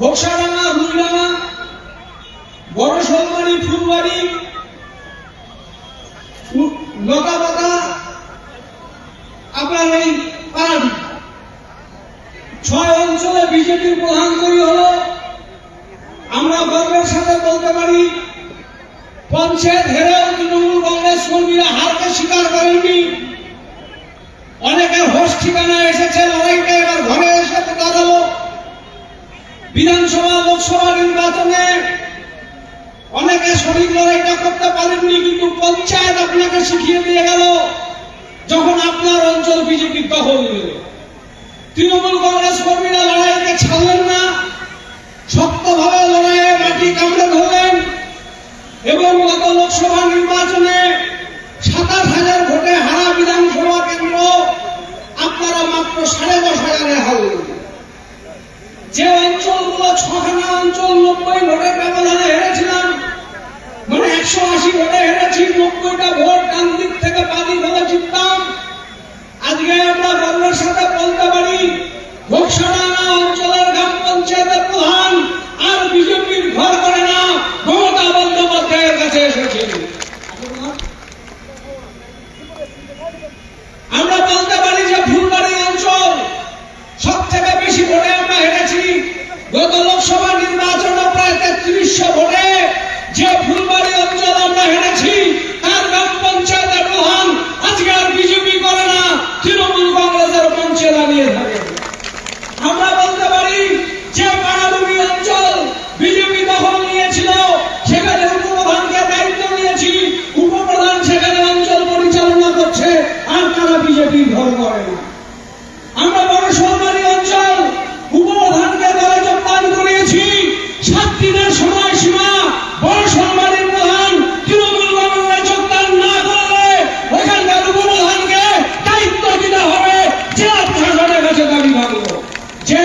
ঘোষাডাঙ্গা রুইডাঙ্গা বড় সলমারি ফুলবাড়ি লতাপাতা আপনার এই পাড়াটি। ছয় অঞ্চলে বিজেপির প্রধান করি হল, আমরা গর্বের সাথে বলতে পারি, পঞ্চায়েত হেরেও তৃণমূল কংগ্রেস কর্মীরা হারকে স্বীকার করেননি। অনেকের হোস ঠিকানা এসেছে লড়াইটা এবার ঘরে বিধানসভা, লোকসভা নির্বাচনে অনেকে সঠিক লড়াইটা করতে পারেননি, কিন্তু পঞ্চায়েত আপনাকে শিখিয়ে দিয়ে গেল যখন আপনার অঞ্চল বিজেপির দখল নিল। তৃণমূল কংগ্রেস কর্মীরা লড়াইকে ছাড়লেন না, শক্তভাবে লড়াইয়ে মাটি কামড়ে ধরলেন এবং গত লোকসভা নির্বাচনে সাতাশ হাজার ভোটে হারা বিধানসভা কেন্দ্র আপনারা মাত্র সাড়ে দশ হাজারে হারলেন যে অঞ্চলগুলো ছখানা অঞ্চল নব্বই ভোটের ব্যবধানে হেরেছিলাম মানে একশো আশি ভোটে হেরেছি নব্বইটা ভোট ডান দিক থেকে বাদি হলে জিততাম আজকে আমরা গর্বের সাথে বলতে পারি ঘোষণানা অঞ্চলের গ্রাম পঞ্চায়েতের প্রধান আর বিজেপির ঘর করে না মমতা বন্দ্যোপাধ্যায়ের কাছে এসেছে আমরা বলতে পারি যে ফুলবাড়ি অঞ্চল সব থেকে বেশি ভোটে আমরা হেরেছি গত লোকসভা নির্বাচনে প্রায় তেত্রিশশো ভোটে যে ফুলবাড়ি অঞ্চল আমরা হেরেছি তার গ্রাম পঞ্চায়েতের প্রধান আজকে আর বিজেপি করে না তৃণমূল কংগ্রেসের মঞ্চে দাঁড়িয়ে থাকে আমরা বলতে পারি যে পাড়াডুবি অঞ্চল বিজেপি দখল নিয়েছিল সেখানে উপপ্রধানকে দায়িত্ব নিয়েছি উপপ্রধান সেখানে অঞ্চল পরিচালনা করছে আর তারা বিজেপির করে না আমরা বড় সরকারি অঞ্চল উপপ্রধানকে দলে যোগদান করিয়েছি সাত দিনের সময়সীমা, বড় সরকারি প্রধান তৃণমূল কংগ্রেসে যোগদান না করলে ওখানকার উপপ্রধানকে দায়িত্ব দিতে হবে। জেলা প্রশাসনের কাছে দাবি থাকল যে,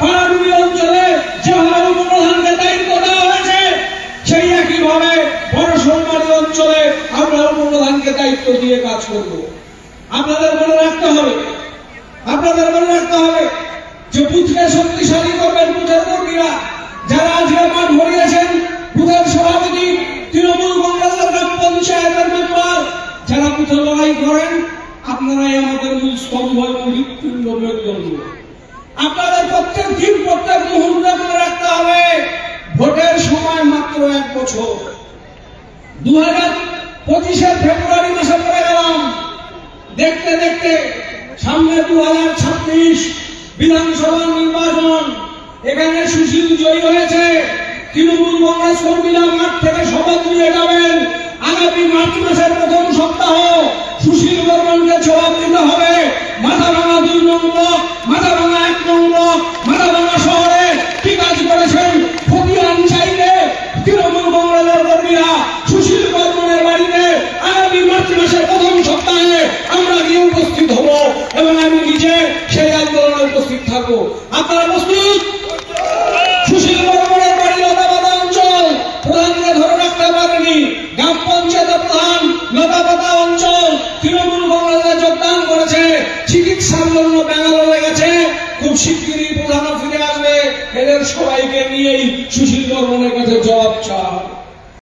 পাড়াডুবি অঞ্চলে যেভাবে উপপ্রধানকে দায়িত্ব দেওয়া হয়েছে, সেই একইভাবে বড় সরকারি অঞ্চলে আমরা উপপ্রধানকে দায়িত্ব দিয়ে কাজ করব। আপনাদের মনে রাখতে হবে, আপনাদের মনে রাখতে হবে যে বুথকে শক্তিশালী করবেন বুথের কর্মীরা। যারা আজকে মাঠ ভরিয়েছেন বুথের সভাপতি তৃণমূল কংগ্রেসের গ্রাম পঞ্চায়েতের মেম্বার, যারা বুথে লড়াই করেন, আপনারাই আমাদের মূল স্তম্ভ এবং হৃৎপিণ্ড মেরুদণ্ড আপনাদের প্রত্যেক দিন, প্রত্যেক মুহূর্তে মনে রাখতে হবে, ভোটের সময় মাত্র এক বছর। দু হাজার পঁচিশে ফেব্রুয়ারি দেখতে দেখতে সামনে দু হাজার ছাব্বিশ বিধানসভা নির্বাচন। এখানে সুশীল জয়ী হয়েছে। তৃণমূল কংগ্রেস কর্মীরা মাঠ থেকে শপথ নিয়ে যাবেন। আগামী মার্চ মাসের প্রথম সপ্তাহ সুশীল আপনারা প্রস্তুত সুশীল বর্মনের বাড়ি লতাপাতা অঞ্চল, প্রধানকে ধরে রাখতে পারেনি। গ্রাম পঞ্চায়েতের প্রধান লতাপাতা অঞ্চল, তৃণমূল কংগ্রেসে যোগদান করেছে। চিকিৎসার জন্য ব্যাঙ্গালোরে গেছে। খুব শিগগিরই প্রধান ফিরে আসবে। এদের সবাইকে নিয়েই সুশীল বর্মনের কাছে জবাব হবে।